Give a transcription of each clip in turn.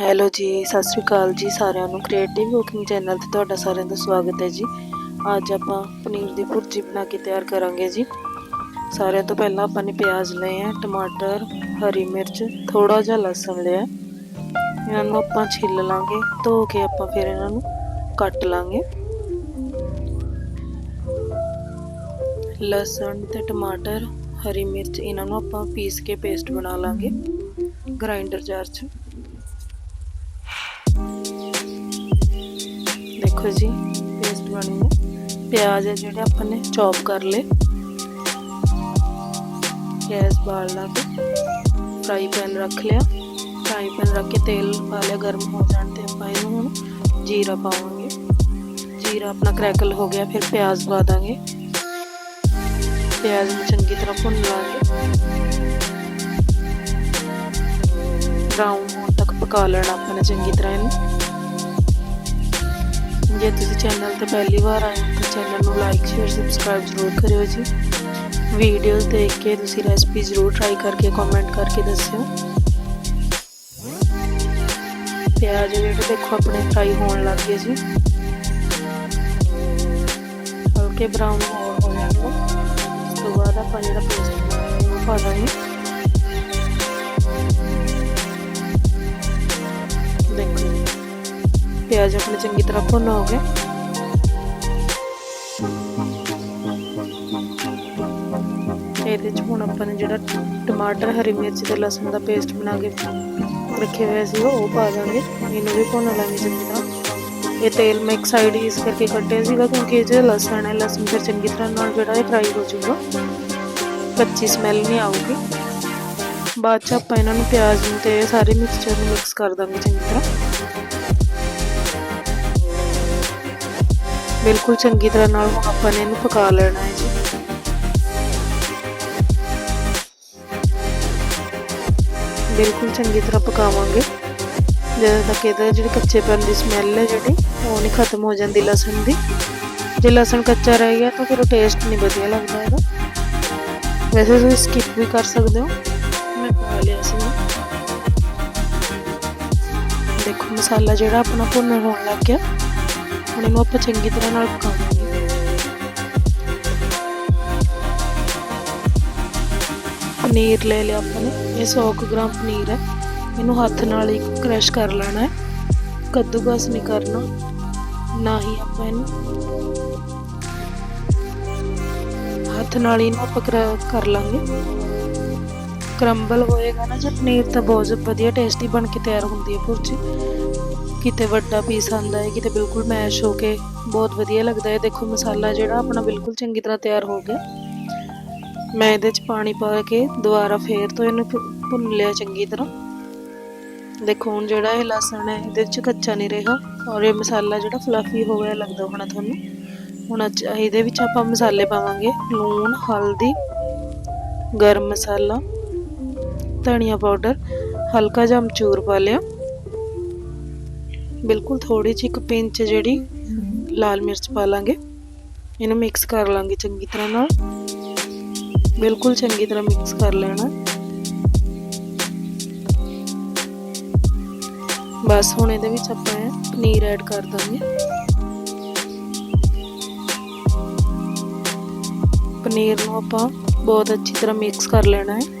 Hello ਜੀ, ਸਤਿ ਸ਼੍ਰੀ ਅਕਾਲ ਜੀ ਸਾਰਿਆਂ ਨੂੰ। ਕ੍ਰੀਏਟਿਵ ਕੁਕਿੰਗ ਚੈਨਲ ਤੇ ਤੁਹਾਡਾ ਸਾਰਿਆਂ ਦਾ ਸਵਾਗਤ ਹੈ ਜੀ। ਅੱਜ ਆਪਾਂ ਪਨੀਰ ਦੀ ਭੁਰਜੀ ਬਣਾ ਕੇ ਤਿਆਰ ਕਰਾਂਗੇ ਜੀ। ਸਾਰਿਆਂ ਤੋਂ ਪਹਿਲਾਂ ਆਪਾਂ ਨੇ ਪਿਆਜ਼ ਲਏ ਆ, ਟਮਾਟਰ, ਹਰੀ ਮਿਰਚ ਥੋੜਾ ਜਿਹਾ ਲਸਣ ਲਿਆ। ਇਹਨਾਂ ਨੂੰ ਆਪਾਂ ਛਿੱਲ ਲਾਂਗੇ, ਧੋ ਕੇ ਆਪਾਂ ਫਿਰ ਇਹਨਾਂ ਨੂੰ ਕੱਟ ਲਾਂਗੇ। ਲਸਣ ਤੇ ਟਮਾਟਰ, ਹਰੀ ਮਿਰਚ, ਇਹਨਾਂ ਨੂੰ ਆਪਾਂ ਪੀਸ ਕੇ ਪੇਸਟ ਬਣਾ ਲਾਂਗੇ। ਗ੍ਰਾਈਂਡਰ ਜਾਰ 'ਚ। ਦੇਖੋ ਜੀ ਪੇਸਟ ਬਣੀ ਹੈ। ਪਿਆਜ਼ ਹੈ ਜਿਹੜੇ ਆਪਾਂ ਨੇ ਚੌਪ ਕਰ ਲਏ। ਗੈਸ ਬਾਲ ਲਾ ਕੇ ਫਰਾਈ ਪੈਨ ਰੱਖ ਲਿਆ। ਫਰਾਈ ਪੈਨ ਰੱਖ ਕੇ ਤੇਲ ਪਾ ਲਿਆ, ਗਰਮ ਹੋ ਜਾਣ ਤੇ ਆਪਾਂ ਇਹਨੂੰ ਹੁਣ ਜੀਰਾ ਪਾਵਾਂਗੇ। ਜੀਰਾ ਆਪਣਾ ਕ੍ਰੈਕਲ ਹੋ ਗਿਆ, ਫਿਰ ਪਿਆਜ਼ ਪਾ ਦਾਂਗੇ। ਪਿਆਜ਼ ਨੂੰ ਚੰਗੀ ਤਰ੍ਹਾਂ ਭੁੰਨ ਲਾਂਗੇ। ਬਰਾਊਨ ਹੋਣ ਤੱਕ ਪਕਾ ਲੈਣਾ ਆਪਾਂ ਨੇ ਚੰਗੀ ਤਰ੍ਹਾਂ ਇਹਨੂੰ। ਜੇ ਤੁਸੀਂ ਚੈਨਲ ਤੇ ਪਹਿਲੀ ਵਾਰ ਆਏ ਹੋ ਤਾਂ ਚੈਨਲ ਨੂੰ ਲਾਈਕ ਸ਼ੇਅਰ ਸਬਸਕ੍ਰਾਈਬ ਜ਼ਰੂਰ ਕਰਿਓ ਜੀ। ਵੀਡੀਓਜ਼ ਦੇਖ ਕੇ ਤੁਸੀਂ ਰੈਸਪੀ ਜ਼ਰੂਰ ਟਰਾਈ ਕਰਕੇ ਕਮੈਂਟ ਕਰਕੇ ਦੱਸਿਓ। ਪਿਆਜ਼ ਜਿਹੜੇ ਦੇਖੋ ਆਪਣੇ ਫਰਾਈ ਹੋਣ ਲੱਗ ਗਏ ਜੀ। ਹਲਕੇ ਬਰਾਊਨ ਹੋ ਹੋ ਤੋਂ ਬਾਅਦ ਆਪਾਂ ਜਿਹੜਾ ਪੇਸਟ ਬਣਾਇਆ ਉਹ ਪਾ ਦਾਂਗੇ। ਪਿਆਜ਼ ਆਪਣੇ ਚੰਗੀ ਤਰ੍ਹਾਂ ਭੁੰਨ ਹੋ ਗਏ ਇਹਦੇ ਚ ਹੁਣ ਆਪਾਂ ਨੇ ਜਿਹੜਾ ਟਮਾਟਰ, ਹਰੀ ਮਿਰਚ ਤੇ ਲਸਣ ਦਾ ਪੇਸਟ ਬਣਾ ਕੇ ਰੱਖੇ ਹੋਏ ਸੀ, ਉਹ ਪਾ ਦਾਂਗੇ। ਇਹਨੂੰ ਵੀ ਭੁੰਨ ਲਾਂਗੇ ਚੰਗੀ ਤਰ੍ਹਾਂ। ਇਹ ਤੇਲ ਮੈਂ ਇੱਕ ਸਾਈਡ ਇਸ ਕਰਕੇ ਕੱਟਿਆ ਸੀਗਾ, ਕਿਉਂਕਿ ਇਹ ਜਿਹੜਾ ਲਸਣ ਹੈ, ਲਸਣ ਫਿਰ ਚੰਗੀ ਤਰ੍ਹਾਂ ਨਾਲ ਜਿਹੜਾ ਇਹ ਫਰਾਈ ਹੋ ਜਾਊਗਾ। ਕੱਚੀ ਸਮੈਲ ਨਹੀਂ ਆਊਗੀ। ਬਾਅਦ ਚ ਆਪਾਂ ਇਹਨਾਂ ਨੂੰ ਪਿਆਜ਼ ਨੂੰ ਤੇ ਸਾਰੇ ਮਿਕਸਚਰ ਨੂੰ ਮਿਕਸ ਕਰ ਦਾਂਗੇ ਚੰਗੀ ਤਰ੍ਹਾਂ। ਬਿਲਕੁਲ ਚੰਗੀ ਤਰ੍ਹਾਂ ਨਾਲ ਹੁਣ ਆਪਾਂ ਨੇ ਇਹਨੂੰ ਪਕਾ ਲੈਣਾ ਹੈ ਜੀ। ਬਿਲਕੁਲ ਚੰਗੀ ਤਰ੍ਹਾਂ ਪਕਾਵਾਂਗੇ। ਜਦੋਂ ਤੱਕ ਇਹਦਾ ਜਿਹੜੀ ਕੱਚੇਪਨ ਦੀ ਸਮੈਲ ਹੈ ਜਿਹੜੀ, ਉਹ ਨਹੀਂ ਖਤਮ ਹੋ ਜਾਂਦੀ ਲਸਣ ਦੀ। ਜੇ ਲਸਣ ਕੱਚਾ ਰਹਿ ਗਿਆ ਤਾਂ ਫਿਰ ਉਹ ਟੇਸਟ ਨਹੀਂ ਵਧੀਆ ਲੱਗਦਾ ਇਹਦਾ। ਵੈਸੇ ਤੁਸੀਂ ਸਕਿਪ ਵੀ ਕਰ ਸਕਦੇ ਹੋ। ਮੈਂ ਪਾ ਲਿਆ ਸੀ। ਦੇਖੋ ਮਸਾਲਾ ਜਿਹੜਾ ਆਪਣਾ ਭੁੰਨ ਹੋਣ ਲੱਗ ਗਿਆ। ਹੁਣ ਇਹਨੂੰ ਆਪਾਂ ਚੰਗੀ ਤਰ੍ਹਾਂ ਨਾਲ ਪਕਾਵਾਂਗੇ। ਪਨੀਰ ਲੈ ਲਿਆ ਆਪਾਂ ਨੇ, ਇਹ 100 ਗ੍ਰਾਮ ਪਨੀਰ ਹੈ। ਇਹਨੂੰ ਹੱਥ ਨਾਲ ਹੀ ਕ੍ਰਸ਼ ਕਰ ਲੈਣਾ ਹੈ। ਕੱਦੂਕਸ ਨਹੀਂ ਕਰਨਾ, ਨਾ ਹੀ ਆਪਾਂ ਇਹਨੂੰ। ਹੱਥ ਨਾਲ ਹੀ ਇਹਨੂੰ ਆਪਾਂ ਕਰ ਲਾਂਗੇ। ਕਰੰਬਲ ਹੋਏਗਾ ਨਾ ਜੇ ਪਨੀਰ ਤਾਂ ਬਹੁਤ ਵਧੀਆ ਟੇਸਟੀ ਬਣ ਕੇ ਤਿਆਰ ਹੁੰਦੀ ਹੈ ਭੁਰਜੀ। ਕਿਤੇ ਵੱਡਾ ਪੀਸ ਆਂਦਾ ਹੈ, ਕਿਤੇ ਬਿਲਕੁਲ ਮੈਸ਼ ਹੋ ਕੇ ਬਹੁਤ ਵਧੀਆ ਲੱਗਦਾ ਹੈ। ਦੇਖੋ ਮਸਾਲਾ ਜਿਹੜਾ ਆਪਣਾ ਬਿਲਕੁਲ ਚੰਗੀ ਤਰ੍ਹਾਂ ਤਿਆਰ ਹੋ ਗਿਆ। ਮੈਂ ਇਹਦੇ 'ਚ ਪਾਣੀ ਪਾ ਕੇ ਦੁਬਾਰਾ ਫੇਰ ਤੋਂ ਇਹਨੂੰ ਭੁੰਨ ਲਿਆ ਚੰਗੀ ਤਰ੍ਹਾਂ। ਦੇਖੋ ਹੁਣ ਜਿਹੜਾ ਇਹ ਲਸਣ ਹੈ, ਇਹਦੇ 'ਚ ਕੱਚਾ ਨਹੀਂ ਰਿਹਾ ਔਰ ਇਹ ਮਸਾਲਾ ਜਿਹੜਾ ਫਲਫੀ ਹੋ ਗਿਆ ਲੱਗਦਾ ਹੋਣਾ ਤੁਹਾਨੂੰ। ਹੁਣ ਇਹਦੇ ਵਿੱਚ ਆਪਾਂ ਮਸਾਲੇ ਪਾਵਾਂਗੇ ਲੂਣ, ਹਲਦੀ, ਗਰਮ ਮਸਾਲਾ, ਧਨੀਆ ਪਾਊਡਰ, ਹਲਕਾ ਜਿਹਾ ਅਮਚੂਰ ਪਾ ਲਿਆ। ਬਿਲਕੁਲ ਥੋੜੀ ਜਿਹੀ ਇੱਕ ਪਿੰਚ ਜਿਹੜੀ ਲਾਲ ਮਿਰਚ ਪਾ ਲਾਂਗੇ। ਇਹਨੂੰ ਮਿਕਸ ਕਰ ਲਾਂਗੇ ਚੰਗੀ ਤਰ੍ਹਾਂ ਨਾਲ। ਬਿਲਕੁਲ ਚੰਗੀ ਤਰ੍ਹਾਂ ਮਿਕਸ ਕਰ ਲੈਣਾ। ਬਸ ਹੁਣ ਇਹਦੇ ਵਿੱਚ ਆਪਾਂ ਪਨੀਰ ਐਡ ਕਰ ਦਾਂਗੇ। ਪਨੀਰ ਨੂੰ ਆਪਾਂ ਬਹੁਤ ਅੱਛੀ ਤਰ੍ਹਾਂ ਮਿਕਸ ਕਰ ਲੈਣਾ ਹੈ।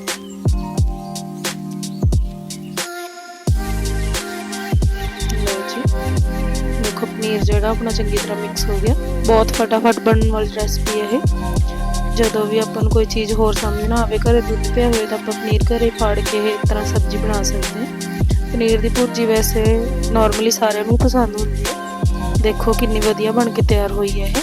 ਪਨੀਰ ਜਿਹੜਾ ਆਪਣਾ ਚੰਗੀ ਤਰ੍ਹਾਂ ਮਿਕਸ ਹੋ ਗਿਆ ਬਹੁਤ ਫਟਾਫਟ ਬਣਨ ਵਾਲੀ ਰੈਸਪੀ ਹੈ ਇਹ ਜਦੋਂ ਵੀ ਆਪਾਂ ਨੂੰ ਕੋਈ ਚੀਜ਼ ਹੋਰ ਸਮਝ ਨਾ ਆਵੇ ਘਰੇ ਦੁੱਧ ਪਿਆ ਹੋਵੇ ਤਾਂ ਆਪਾਂ ਪਨੀਰ ਘਰੇ ਫਾੜ ਕੇ ਇਹ ਤਰ੍ਹਾਂ ਸਬਜ਼ੀ ਬਣਾ ਸਕਦੇ ਹਾਂ ਪਨੀਰ ਦੀ ਭੁਰਜੀ ਵੈਸੇ ਨਾਰਮਲੀ ਸਾਰਿਆਂ ਨੂੰ ਪਸੰਦ ਹੁੰਦੀ ਹੈ ਦੇਖੋ ਕਿੰਨੀ ਵਧੀਆ ਬਣ ਕੇ ਤਿਆਰ ਹੋਈ ਹੈ ਇਹ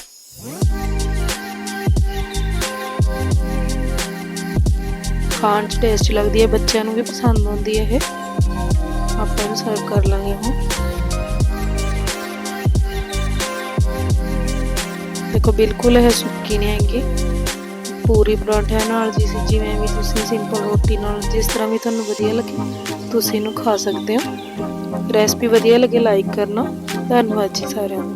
ਖਾਣ 'ਚ ਟੇਸਟੀ ਲੱਗਦੀ ਹੈ ਬੱਚਿਆਂ ਨੂੰ ਵੀ ਪਸੰਦ ਆਉਂਦੀ ਹੈ ਇਹ ਆਪਾਂ ਇਹਨੂੰ ਸਰਵ ਕਰ ਲਾਂਗੇ ਹੁਣ ਦੇਖੋ, ਬਿਲਕੁਲ ਇਹ ਸੁੱਕੀ ਨਹੀਂ ਹੈਗੀ। ਪੂਰੀ ਪਰੌਂਠਿਆਂ ਨਾਲ ਜਿਸ ਜਿਵੇਂ ਵੀ ਤੁਸੀਂ ਸਿੰਪਲ ਰੋਟੀ ਨਾਲ ਜਿਸ ਤਰ੍ਹਾਂ ਵੀ ਤੁਹਾਨੂੰ ਵਧੀਆ ਲੱਗੇ, ਤੁਸੀਂ ਇਹਨੂੰ ਖਾ ਸਕਦੇ ਹੋ। ਰੈਸਪੀ ਵਧੀਆ ਲੱਗੇ ਲਾਈਕ ਕਰਨਾ। ਧੰਨਵਾਦ ਜੀ ਸਾਰਿਆਂ ਨੂੰ